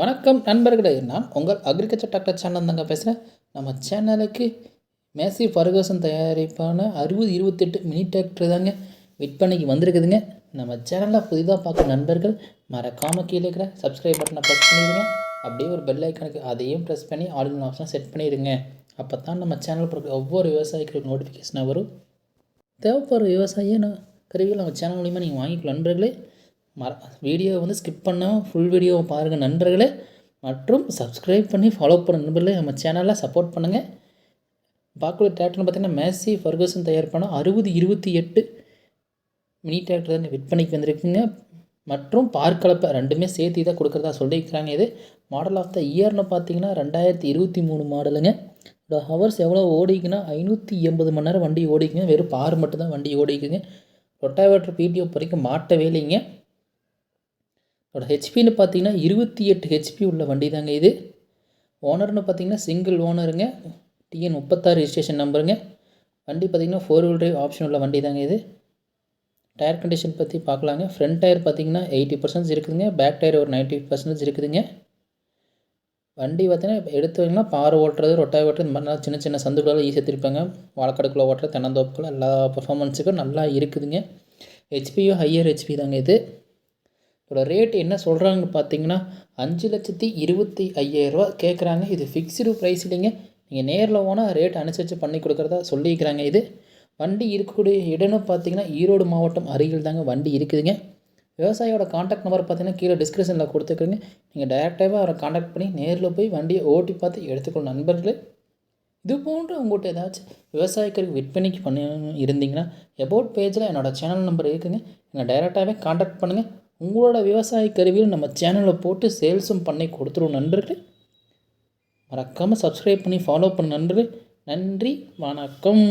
வணக்கம் நண்பர்களே நான் உங்கள் அக்ரிகல்ச்சர் டாக்டர் சேனல் தாங்க பேசுகிறேன் நம்ம சேனலுக்கு மேசி ஃபர்கசன் தயாரிப்பான அறுபது இருபத்தெட்டு மினி டிராக்டர் தாங்க விற்பனைக்கு வந்திருக்குதுங்க. நம்ம சேனலில் புதிதாக பார்க்குற நண்பர்கள் மறக்காமல் கீழே இருக்கிற சப்ஸ்கிரைப் பட்டனை ப்ரெஸ் பண்ணிடுங்க. அப்படியே ஒரு பெல் ஐக்கனுக்கு அதையும் ப்ரெஸ் பண்ணி ஆல் ஆப்ஷனை செட் பண்ணிடுங்க. அப்போ தான் நம்ம சேனல் பிறகு ஒவ்வொரு விவசாயிகளுக்கு நோட்டிஃபிகேஷனாக வரும். தேவைப்படுற விவசாயியை நான் கருவிகள் நம்ம சேனல் மூலிமா நீங்கள் வாங்கிக்கலாம் நண்பர்களே. மற வீடியோவை வந்து ஸ்கிப் பண்ணாமல் ஃபுல் வீடியோவை பாருங்கள் நண்பர்களே. மற்றும் சப்ஸ்கிரைப் பண்ணி ஃபாலோ பண்ண நண்பர்களே. நம்ம சேனலில் சப்போர்ட் பண்ணுங்கள் பார்க்கக்கூடிய டேரக்டர்னு பார்த்தீங்கன்னா மேசி ஃபர்கூசன் தயார் பண்ண அறுபது இருபத்தி எட்டு மினி டிராக்டர் தான் விற்பனைக்கு வந்திருக்குங்க. மற்றும் பார்க்கலப்பை ரெண்டுமே சேர்த்து தான் கொடுக்குறதா சொல்லியிருக்கிறாங்க இது. மாடல் ஆஃப் த இயர்னு பார்த்தீங்கன்னா ரெண்டாயிரத்தி இருபத்தி மூணு மாடலுங்க இதோட ஹவர்ஸ் எவ்வளோ ஓடிக்குன்னா ஐநூற்றி எண்பது மணி நேரம் வண்டி ஓடிக்குங்க. வெறும் பார் மட்டும் தான் வண்டி ஓடிக்குங்க. ரொட்டாவேட்டர் பிடிஓ வரைக்கும் மாட்டவே இல்லைங்க. இதோட ஹெச்பின்னு பார்த்தீங்கன்னா இருபத்தி எட்டு ஹெச்பி உள்ள வண்டி தாங்க இது. ஓனர்னு பார்த்தீங்கன்னா சிங்கிள் ஓனருங்க டிஎன் முப்பத்தாறு ரிஜிஸ்ட்ரேஷன் நம்பருங்க வண்டி பார்த்தீங்கன்னா ஃபோர் வீல் ட்ரைவ் ஆப்ஷன் உள்ள வண்டி தாங்க இது. டயர் கண்டிஷன் பற்றி பார்க்கலாங்க. ஃப்ரண்ட் டயர் பார்த்தீங்கன்னா எயிட்டி பர்சன்ட் இருக்குதுங்க. பேக் டயர் ஒரு நைன்ட்டி பர்சன்டேஜ் இருக்குதுங்க. வண்டி பார்த்தீங்கன்னா எடுத்தவங்கன்னா பாறை ஓட்டுறது ரொட்டாய் ஓட்டுறது இந்த மாதிரி சின்ன சின்ன சந்துக்குள்ள ஈஸியாக திருப்பாங்க வாழைக்கடுக்குள்ள ஓட்டுறது தென்னந்தோப்புக்குள்ள எல்லா பர்ஃபார்மன்ஸுக்கும் நல்லா இருக்குதுங்க. ஹெச்பியும் ஹையர் ஹெச்பி தாங்க இது. இதோட ரேட் என்ன சொல்கிறாங்கன்னு பார்த்தீங்கன்னா அஞ்சு லட்சத்தி இருபத்தி ஐயாயிரரூவா கேட்குறாங்க. இது ஃபிக்ஸ்டு ப்ரைஸ் இல்லைங்க. நீங்கள் நேரில் போனால் ரேட் அனுசரித்து பண்ணி கொடுக்குறதா சொல்லியிருக்கிறாங்க இது. வண்டி இருக்கக்கூடிய இடம்னு பார்த்தீங்கன்னா ஈரோடு மாவட்டம் அருகில் தாங்க வண்டி இருக்குதுங்க. விவசாயியோட காண்டாக்ட் நம்பர் பார்த்தீங்கன்னா கீழே டிஸ்கிரிப்ஷனில் கொடுத்துருக்குங்க. நீங்கள் டேரெக்டாகவே அவரை காண்டாக்ட் பண்ணி நேரில் போய் வண்டியை ஓட்டி பார்த்து எடுத்துக்கணும் நண்பர்களே. இது போன்று உங்கள்கிட்ட ஏதாச்சும் விவசாயிகளுக்கு விற்பனைக்கு பண்ணி இருந்தீங்கன்னா எபோட் பேஜில் என்னோடய சேனல் நம்பர் இருக்குதுங்க என்னை டைரெக்டாகவே காண்டாக்ட் பண்ணுங்கள் உங்களோட விவசாய கருவியில் நம்ம சேனலில் போட்டு சேல்ஸும் பண்ணி கொடுத்துருவோம் நண்பர்களே. மறக்காமல் சப்ஸ்கிரைப் பண்ணி ஃபாலோ பண்ண நண்பர்களே. நன்றி வணக்கம்.